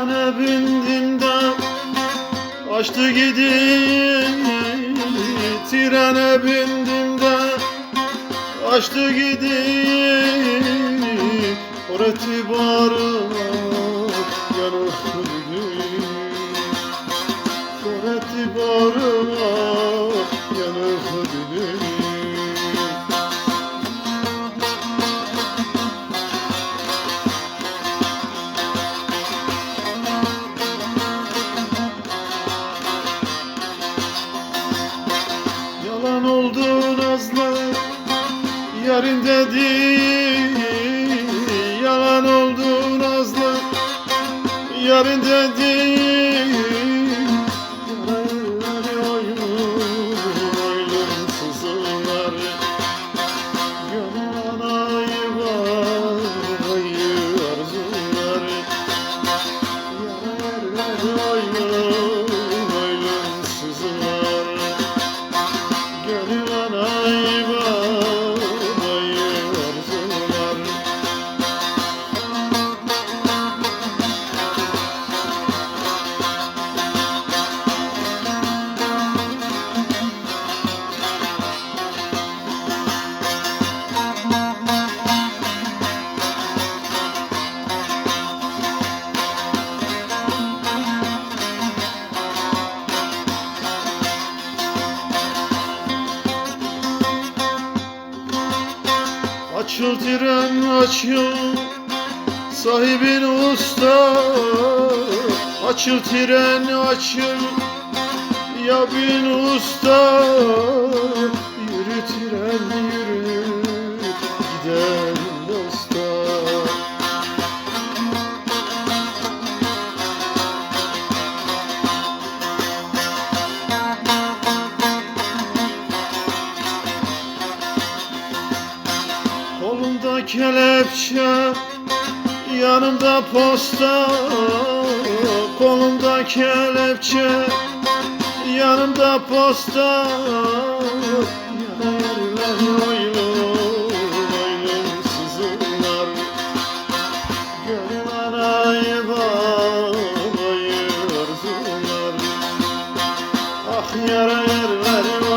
Trene bindin de açtı gidin Trene bindin de açtı gidin. Oreti barı yanı sürdün Oreti barı yanı sürdün Yarın dedi Yalan oldu Nazlı. Yarın dedi Açıl tren açıl. Sahibin usta. Açıl tren açıl. Ya bin usta. Yürü tren yürü. Gidelim kelepçe Yanımda posta Kolumda kelepçe Yanımda posta. Yerler oylum Oylum sızılar. Gönül anayı babayı arzular Ah yara yerler